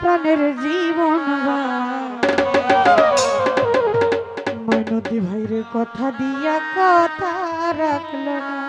প্রাণের জীবন মাইনতি ভাইরে কথা দিয়া কথা রাখল না।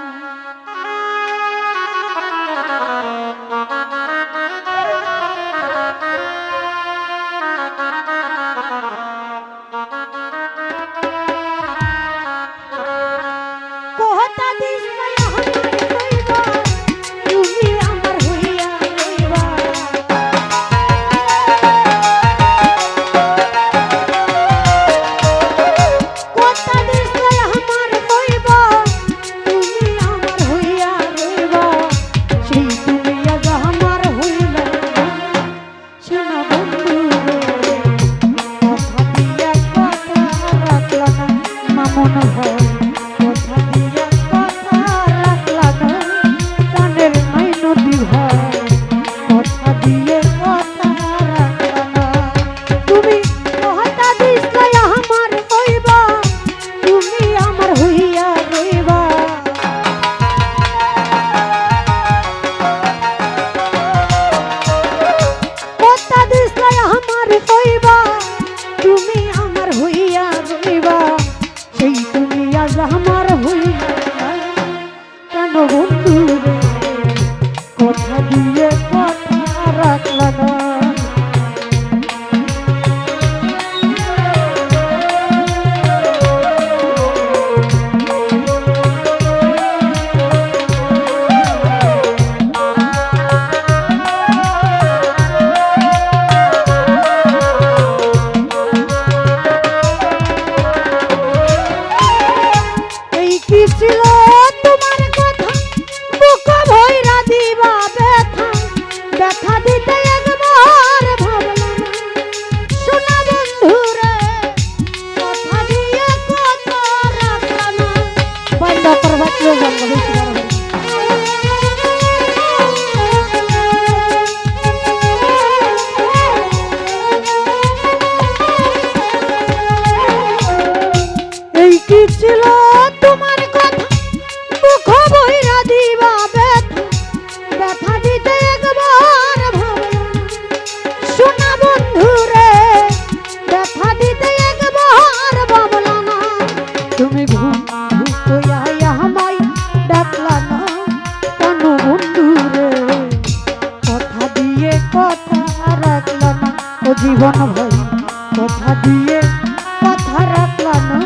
Ooh. কথা দিয়ে কথা রাখলাম না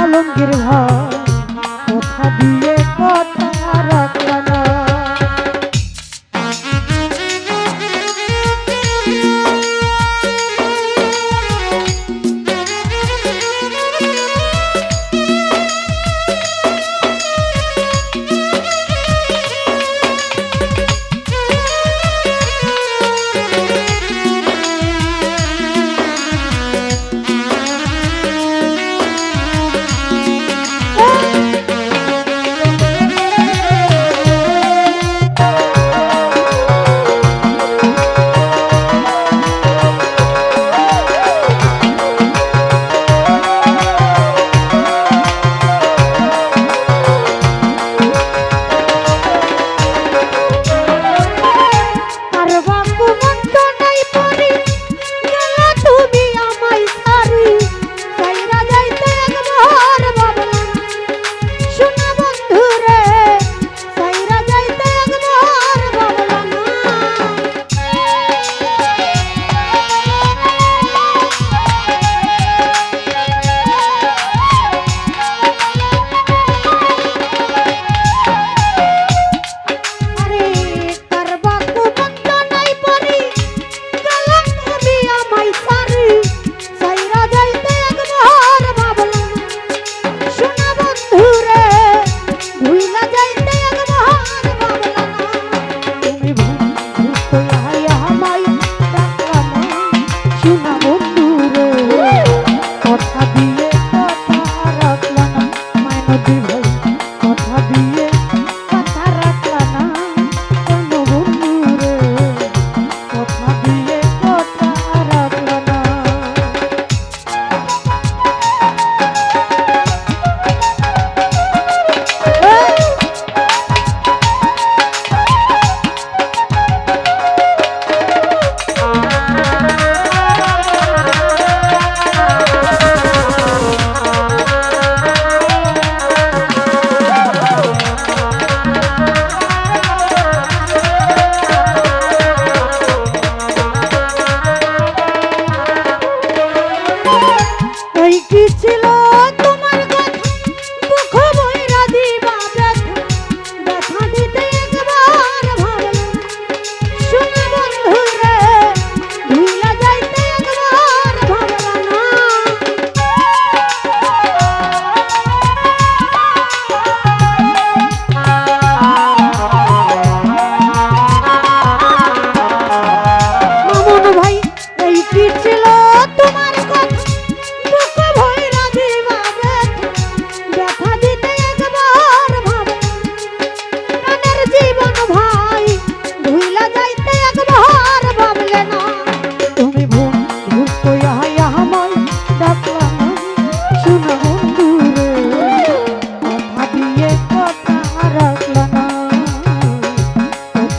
আলমগীর ভাই। কথা দিয়ে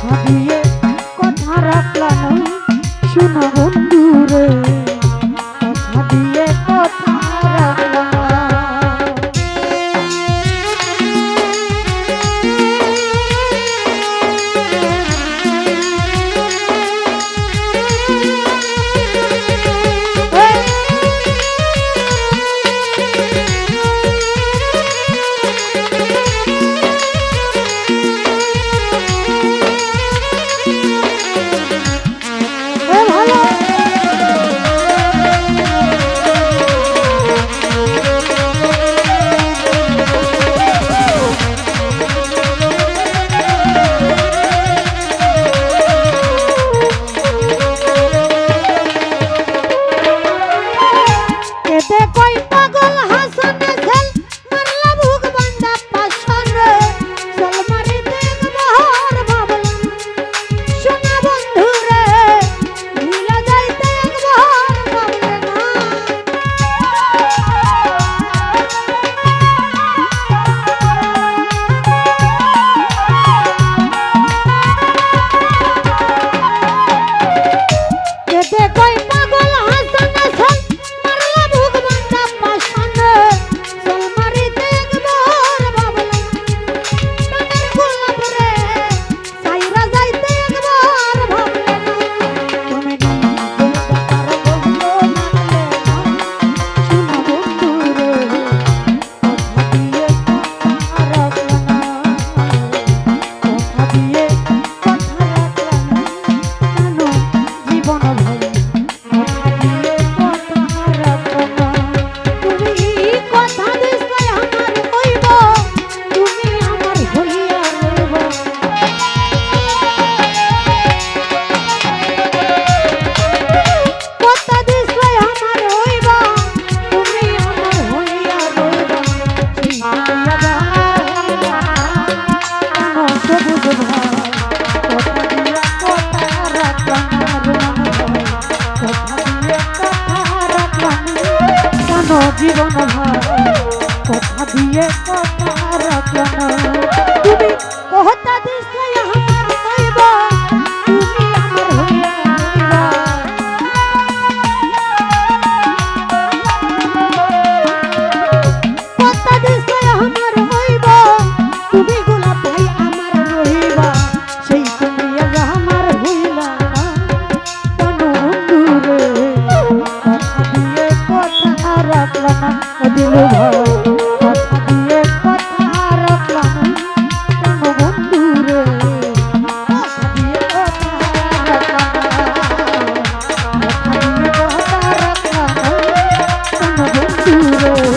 Happy দূর